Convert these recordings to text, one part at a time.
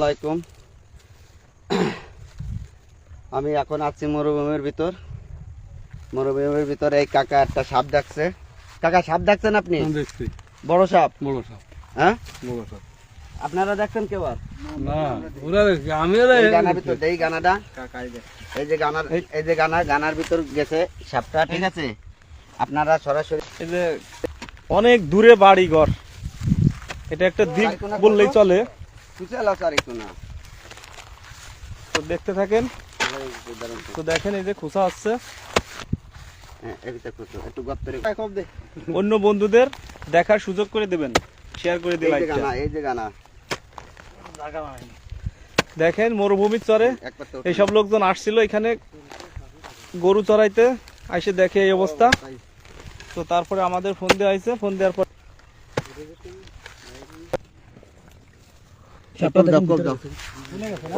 আলাইকুম। আমি এখন আছি মরুভূমির ভিতর। মরুভূমির ভিতর এই কাকা একটা সাপ ডাকছে। কাকা সাপ ডাকছেন আপনি? বড় সাপ? বড় সাপ। হ্যাঁ? বড় সাপ। আপনারা দেখছেন কেউ আর? না ওরা আমি গানার ভিতর এই গানাটা? এই যে গানার এই যে গানা গানার ভিতর গেছে সাপটা ঠিক আছে? আপনারা সরাসরি এই যে অনেক দূরে বাড়ি ঘর এটা একটা দ্বীপ বললেই চলে। খুঁজে লাও স্যার একটু না। তো দেখতে থাকেন। তো। দেখেন এই যে খোসা আসছে। হ্যাঁ, অন্য বন্ধুদের দেখার সুযোগ করে দিবেন শেয়ার করে এই দিন যে গানা এই যে গানা। দেখেন মরুভূমির চরে এইসব লোকজন আসছিল এখানে গরু চড়াইতে আইসে দেখে এই অবস্থা। তো তারপরে আমাদের ফোন দেওয়া হয়েছে ফোন দেওয়ার পর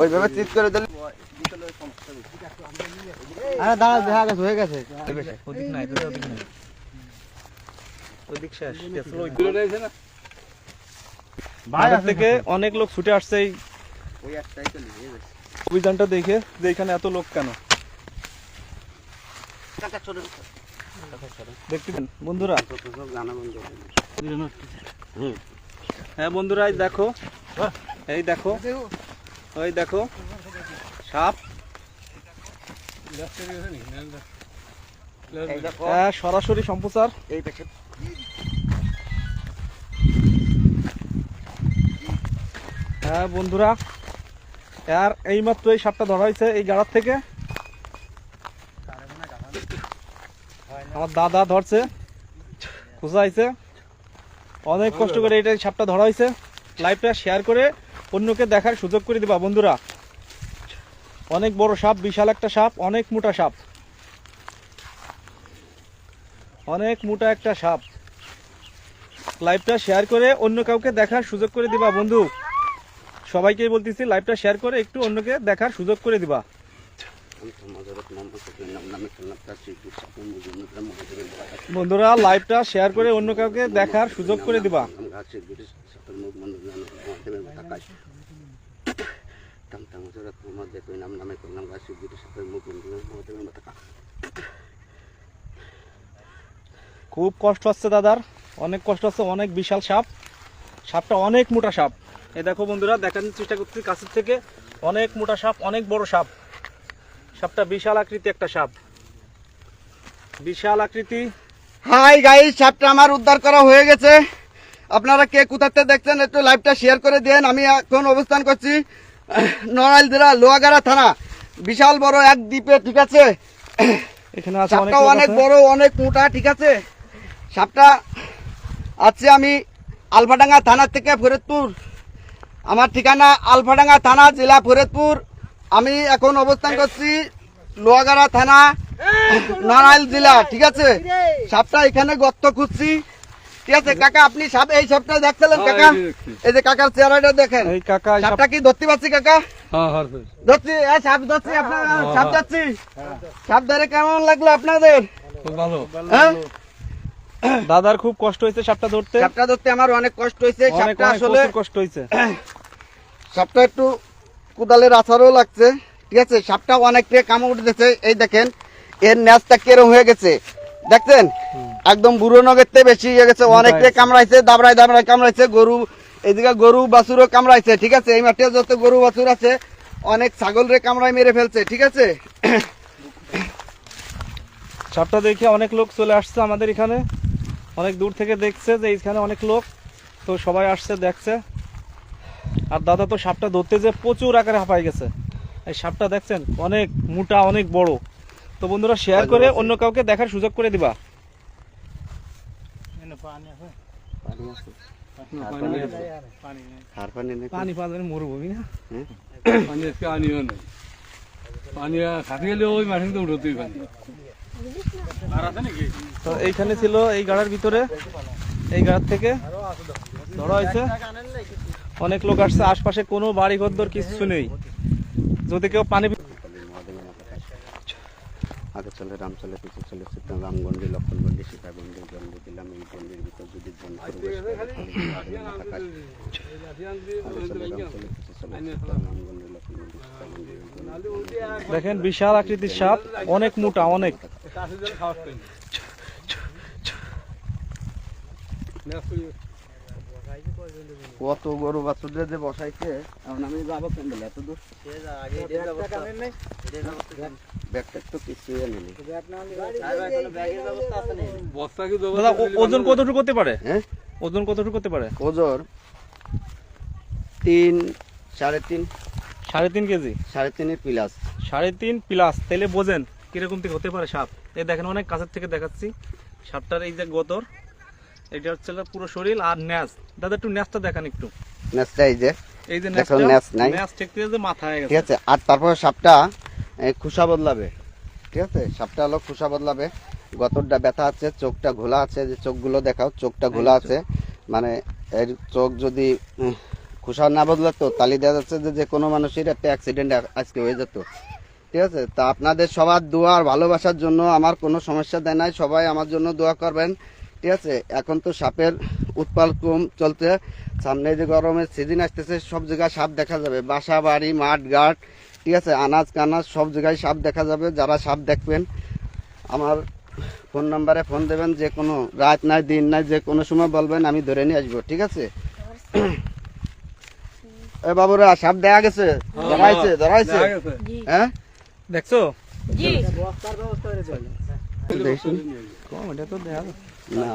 ওইভাবে চিট করে দিলে আরে দাঁড়া দেখা গেছে হয়ে গেছে। ওদিক নাই ওদিক নাই। ওদিক শেষ বাইরে থেকে অনেক লোক ছুটে আসছে এই ওই একটাই চলে গেছে। অভিযানটা দেখে যে এখানে এত লোক কেন? বন্ধুরা। হ্যাঁ বন্ধুরা দেখো। এই দেখো। ওই দেখো। সাপ। হ্যাঁ সরাসরি সম্প্রচার এই পাশে হ্যাঁ বন্ধুরা। আর এইমাত্র এই সাপটা ধরা হয়েছে এই গাড়ার থেকে। আমার দাদা ধরছে। খুঁজাইছে অনেক কষ্ট করে এটা এই সাপটা ধরা হয়েছে। লাইভটা শেয়ার করে অন্যকে দেখার সুযোগ করে দিবা, বন্ধুরা। অনেক বড় সাপ, বিশাল একটা সাপ, অনেক মোটা সাপ। অনেক মোটা একটা সাপ। লাইভটা শেয়ার করে অন্য কাউকে দেখার সুযোগ করে দিবা, বন্ধু। সবাইকে বলতেছি, লাইভটা শেয়ার করে একটু অন্যকে দেখার সুযোগ করে দিবা। বন্ধুরা, লাইভটা শেয়ার করে অন্য কাউকে দেখার সুযোগ করে দিবা। খুব কষ্ট হচ্ছে দাদার অনেক কষ্ট হচ্ছে অনেক বিশাল সাপ। সাপটা অনেক মোটা সাপ। এই দেখো বন্ধুরা দেখানোর চেষ্টা করছি কাছের থেকে। অনেক মোটা সাপ অনেক বড় সাপ। সাপটা বিশাল আকৃতি একটা সাপ। বিশাল আকৃতি। হাই গাই সাপটা আমার উদ্ধার করা হয়ে গেছে। আপনারা কে কোথাতে দেখছেন একটু লাইভটা শেয়ার করে দেন। আমি এখন অবস্থান করছি নড়াইল জেলা লোহাগাড়া থানা। বিশাল বড় এক দ্বীপে ঠিক আছে? এখানে অনেক সাপটা অনেক। বড় অনেক মোটা ঠিক আছে? সাপটা আছে আমি আলফাডাঙ্গা থানা থেকে ফরিদপুর। আমার ঠিকানা আলফাডাঙ্গা থানা জেলা ফরিদপুর। আমি এখন অবস্থান করছি লোহাগাড়া থানা নারায়ণ জেলা ঠিক আছে? সাপটা এখানে গর্ত খুঁজছি। ঠিক আছে কাকা আপনি সাপ এই সাপটা দেখছিলেন কাকা? এই যে কাকার চেহারাটা দেখেন। এই কাকা সাপটা কি ধরতে পারছি কাকা? হ্যাঁ হ্যাঁ ধরছি এই সাপ ধরছি আপনার সাপ ধরছি। সাপ ধরে কেমন লাগল আপনাদের? ভালো। হ্যাঁ? দাদার খুব কষ্ট হয়েছে সাপটা ধরতে। সাপটা ধরতে আমার অনেক কষ্ট হয়েছে। সাপটা আসলে কষ্ট হয়েছে। সাপটা একটু কোদালের আছারও লাগছে। ঠিক আছে সাপটা অনেকটা কামড় উঠতেছে এই দেখেন এর ন্যাসটা কেরম হয়ে গেছে। দেখছেন? একদম বুড়ো নগের থেকে বেশি হয়ে গেছে। অনেকটা কামড়াইছে দাবড়ায় দাবড়ায় কামড়াইছে গরু এদিকে গরু বাছুরও কামড়াইছে ঠিক আছে? এই মাঠে যত গরু বাছুর আছে অনেক ছাগল রে কামড়ায় মেরে ফেলছে ঠিক আছে? সাপটা দেখে অনেক লোক চলে আসছে আমাদের এখানে। অনেক দূর থেকে দেখছে যে এইখানে অনেক লোক। তো সবাই আসছে দেখছে। আর দাদা তো সাপটা ধরতে যে প্রচুর আকারে হাঁপাই গেছে। এই সাপটা দেখছেন? অনেক মোটা অনেক বড়। তো বন্ধুরা শেয়ার করে অন্য কাউকে দেখার সুযোগ করে দিবা। পানি পানি পানি মরুভূমি না। পানি আজকে আনিও পানি খাতে গেলে ওই মাঠে তো উঠতেই পানি তো এইখানে ছিল এই গাড়ার ভিতরে। এই গাড়ার থেকে ধরা হয়েছে। অনেক লোক আসছে। আশপাশে কোনো বাড়ি ঘর কিছু নেই। যদি কেউ পানি চলে রাম চলে পিছু চলে সীতারাম রামগণ্ডি লক্ষণগণ্ডি সীতাগণ্ডি জন্ম দিলাম এই গণ্ডির ভিতর যদি দেখেন বিশাল আকৃতির সাপ অনেক মোটা অনেক কত গরু বাছুরদের যে বসাইছে এখন আমি যাব প্যান্ডেল এত দূর? ব্যাগটা তো কিছুই আনিনি বস্তা কি দাদা ও- ওজন কতটুকু করতে পারে? হ্যাঁ? ওজন কতটুকু করতে পারে? ওজোর তিন সাড়ে তিন। সাড়ে তিন কেজি? সাড়ে তিনের প্লাস সাড়ে তিন প্লাস তাহলে বোঝেন কীরকম থেকে হতে পারে সাপ? এই দেখেন অনেক কাছের থেকে দেখাচ্ছি। সাপটার এই যে গতর এটা হচ্ছে পুরো শরীর আর ন্যাস। দাদা একটু ন্যাসটা দেখান একটু। নেসটা এই যে এই যে ন্যাস নাই। ন্যাস ঠিক যে মাথায় ঠিক গেছে। আছে আর তারপর সাপটা খুসা বদলাবে। ঠিক আছে সাপটা হলো খুসা বদলাবে। গতরটা ব্যথা আছে চোখটা ঘোলা আছে যে চোখগুলো দেখাও চোখটা ঘোলা আছে। মানে এর চোখ যদি খুশা না বদলাতো তাহলে দেখা যাচ্ছে যে যে কোনো মানুষের একটা অ্যাক্সিডেন্ট আজকে হয়ে যেত। ঠিক আছে তা আপনাদের সবার দোয়া আর ভালোবাসার জন্য আমার কোনো সমস্যা দেয় নাই। সবাই আমার জন্য দোয়া করবেন। ঠিক আছে এখন তো সাপের উৎপাল কম চলছে সামনে যে গরমের সিজন আসতেছে সব জায়গায় সাপ দেখা যাবে। বাসা বাড়ি মাঠ ঘাট ঠিক আছে আনাজ কানাজ সব জায়গায় সাপ দেখা যাবে। যারা সাপ দেখবেন আমার ফোন নাম্বারে ফোন দেবেন যে কোনো রাত নাই দিন নাই যে কোনো সময় বলবেন আমি ধরে নিয়ে আসব ঠিক আছে? এ বাবুরা সাপ দেখা গেছে? ধরাইছে ধরাইছে? হ্যাঁ? দেখছ? জি। কম এটা তো দেখা। না।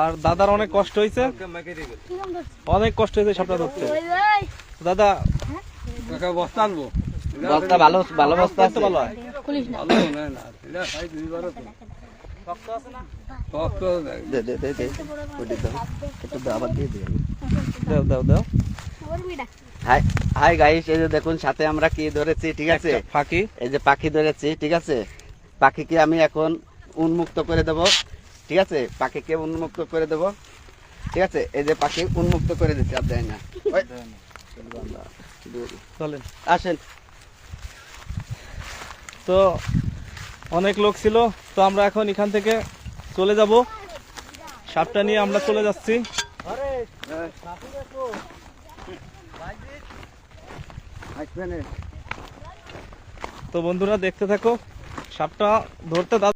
আর দাদার অনেক কষ্ট হয়েছে অনেক কষ্ট হয়েছে সাপটা ধরতে। দাদা বস্তা আনব বস্তা ভালো ভালো বস্তা আছে? ভালো হাই হাই গাইস এই যে দেখুন সাথে আমরা কি ধরেছি ঠিক আছে? ফাঁকি। এই যে পাখি ধরেছি ঠিক আছে? পাখিকে আমি এখন উন্মুক্ত করে দেব। ঠিক আছে? পাখিকে উন্মুক্ত করে দেব। ঠিক আছে? এই যে পাখি উন্মুক্ত করে দিচ্ছি আর দেয় না। চলেন। আসেন। তো অনেক লোক ছিল তো আমরা এখন এখান থেকে চলে যাব। সাপটা নিয়ে আমরা চলে যাচ্ছি। তো বন্ধুরা দেখতে থাকো সাপটা ধরতে